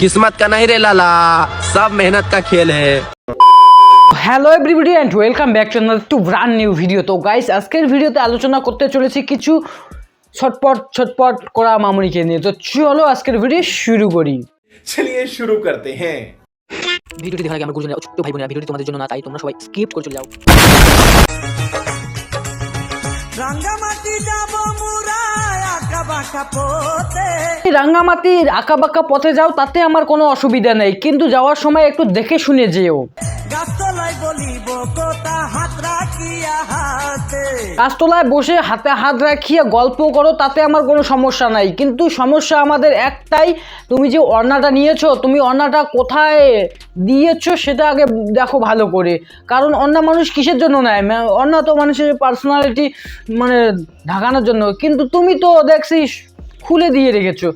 किस्मत का नहीं रे लाला सब मेहनत का खेल है hello everybody and welcome back to another to brand new video তো গাইস আজকের ভিডিওতে আলোচনা করতে চলেছি কিছু ছটপট ছটপট করা মামুনিকে নিয়ে তো চলো আজকের ভিডিও শুরু করি चलिए शुरू करते हैं ভিডিওটি দেখার আগে আমার গুরুজনেরা ও ছোট্ট ভাই বোনেরা ভিডিওটি তোমাদের জন্য না তাই তোমরা সবাই স্কিপ করে চলে যাও এই রাঙ্গামাটির আঁকা বাঁকা পথে যাও, তাতে আমার কোনো অসুবিধা নেই। কিন্তু যাওয়ার সময় একটু দেখে শুনে যেও। গাছতলায় বসে হাতে হাত রাখিয়ে গল্প করো তাতে আমার কোনো সমস্যা নাই। কিন্তু সমস্যা আমাদের একটাই তুমি যে অন্নাটা নিয়েছো তুমি অন্নাটা কোথায় দিয়েছ সেটা আগে দেখো ভালো করে। কারণ অন্য মানুষ কিসের জন্য নেয়? অন্য তো মানুষের পার্সোনালিটি মানে ঢাকানোর জন্য। কিন্তু তুমি তো দেখছি খুলে দিয়ে রেখেছো।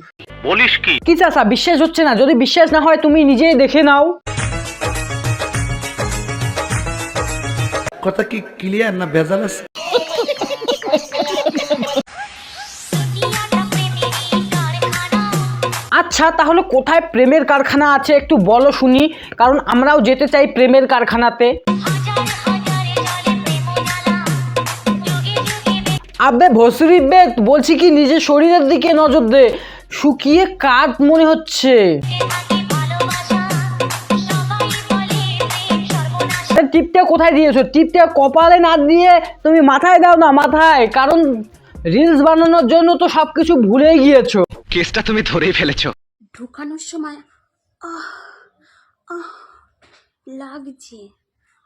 বলিস কি? কি চাষা বিশ্বাস হচ্ছে না? যদি বিশ্বাস না হয় তুমি নিজেই দেখে নাও। কথা কি ক্লিয়ার না ভেজাল আছে? আচ্ছা তাহলে কোথায় প্রেমের কারখানা আছে একটু বলো শুনি, কারণ আমরাও যেতে চাই প্রেমের কারখানাতে। আবে ভসুরি বে বলছি কি, নিজের শরীরের দিকে নজর দে। শুকিয়ে কাঠ মনে হচ্ছে। এ, টিপটা কোথায় দিয়েছ? টিপটা কপালে না দিয়ে তুমি মাথায় দাও না মাথায়। কারণ রিলস বানানোর জন্য তো সব কিছু ভুলেই গিয়েছো। কেসটা তুমি ধরেই ফেলেছো। ঢুকানোর সময় আহ আহ লাগছে।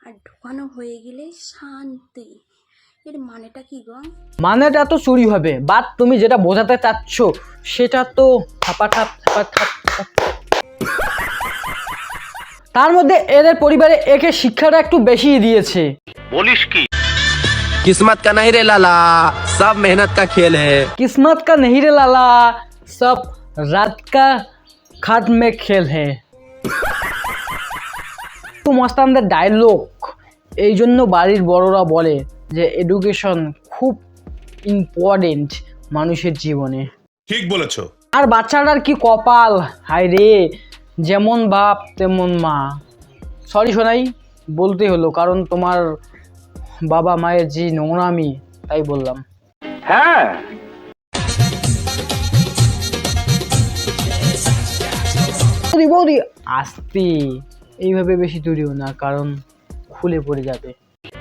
আর ঢুকানো হয়ে গেলে শান্তি। এর মানেটা কি গো? মানেটা তো চুরি হবে বাট তুমি যেটা বোঝাতে চাচ্ছ সেটা তো থাপা থাপ থাপা থাপ। তার মধ্যে এদের পরিবারে একে শিক্ষাটা একটু বেশি দিয়েছে। বলিস কি? কিসমত কা নাহি রে লালা সব মেহনত কা খেল হে কিসমত কা নাহি রে লালা সব রাত কা খাট মে খেল হে তো মস্তানদের ডায়লগ এই জন্য বাড়ির বড়রা বলে যে এডুকেশন খুব ইম্পর্টেন্ট মানুষের জীবনে। ঠিক বলেছ। আর বাচ্চাটার কি কপাল? হায় রে যেমন বাপ তেমন মা। সরি শোনাই বলতে হলো কারণ তোমার বাবা মায়ের যে নোংরামি তাই বললাম। হ্যাঁ। বৌদি বৌদি আসতে। এইভাবে বেশি দূরেও না কারণ খুলে পড়ে যাবে।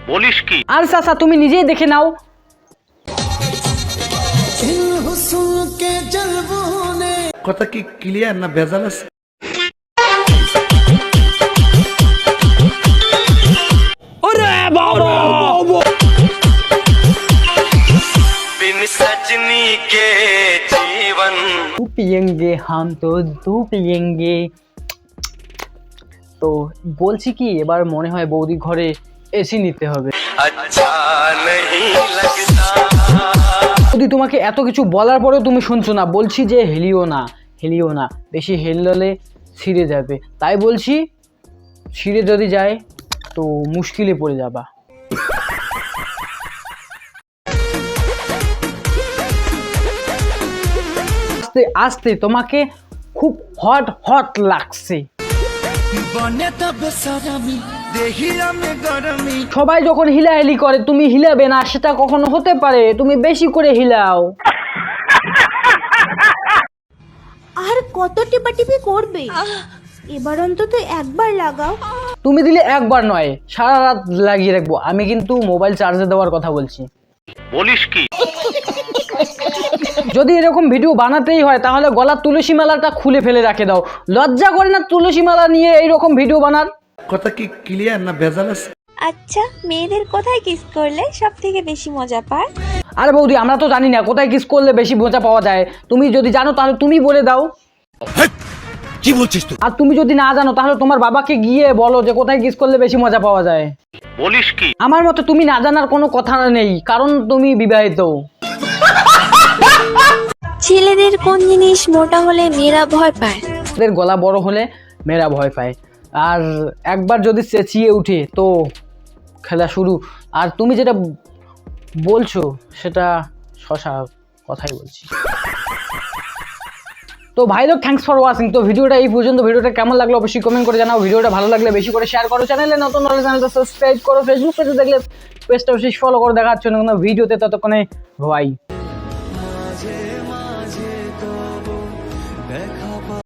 বলিস কি? আর চাচা তুমি নিজেই দেখে নাও। কথা কি ক্লিয়ার না ভেজাল আছে? হাম তো দু পিয়েঙ্গে তো বলছি কি এবার মনে হয় বৌদি ঘরে এসি নিতে হবে। আচ্ছা যদি তোমাকে এত কিছু বলার পরেও তুমি শুনছো না। বলছি যে হেলিও না হেলিও না। বেশি হেললে ছিঁড়ে যাবে। তাই বলছি ছিঁড়ে যদি যায় তো মুশকিলে পড়ে যাবা। আস্তে আস্তে তোমাকে খুব হট হট লাগছে। সবাই যখন হিলাহিলি করে তুমি হিলাবে না সেটা কখনো হতে পারে। তুমি বেশি করে হিলাও। আর কত টিপাটিপি করবে? এবার অন্তত একবার লাগাও। তুমি দিলে একবার নয় সারা রাত লাগিয়ে রাখব। আমি কিন্তু মোবাইল চার্জে দেওয়ার কথা বলছি। বলিস কি? যদি এরকম ভিডিও বানাতেই হয় তাহলে গলার তুলসী মালাটা খুলে ফেলে রাখে দাও। লজ্জা করে না তুলসী মালা নিয়ে এইরকম ভিডিও বানার? কথা কি ক্লিয়ার না ভেজাল আছে? আচ্ছা মেয়েদের কোথায় কিস করলে সব থেকে বেশি মজা পায়? আরে বৌদি আমরা তো জানি না কোথায় কিস করলে বেশি মজা পাওয়া যায়। তুমি যদি জানো তাহলে তুমি বলে দাও। কি বলছিস তুই? আর তুমি যদি না জানো তাহলে তোমার বাবাকে গিয়ে বলো যে কোথায় কিস করলে বেশি মজা পাওয়া যায়। বলিস কি? আমার মতে তুমি না জানার কোনো কথা নেই কারণ তুমি বিবাহিত। ছেলেদের কোন জিনিস মোটা হলে মেয়েরা ভয় পায়? ওদের গলা বড় হলে মেয়েরা ভয় পায়। আর একবার যদি চেঁচিয়ে উঠে তো খেলা শুরু। আর তুমি যেটা বলছো সেটা শশা কথাই বলছি। তো ভাই লোক থ্যাংকস ফর ওয়াচিং তো ভিডিওটা এই পর্যন্ত। ভিডিওটা কেমন লাগল অবশ্যই কমেন্ট করে জানাও। ভিডিওটা ভালো লাগলে বেশি করে শেয়ার করো। চ্যানেলে নতুন হলে চ্যানেলটা সাবস্ক্রাইব করো। ফেসবুক পেজে দেখলে পেজটা অবশ্যই ফলো করে। দেখা হচ্ছে না কোনো ভিডিওতে ততক্ষণে ভাই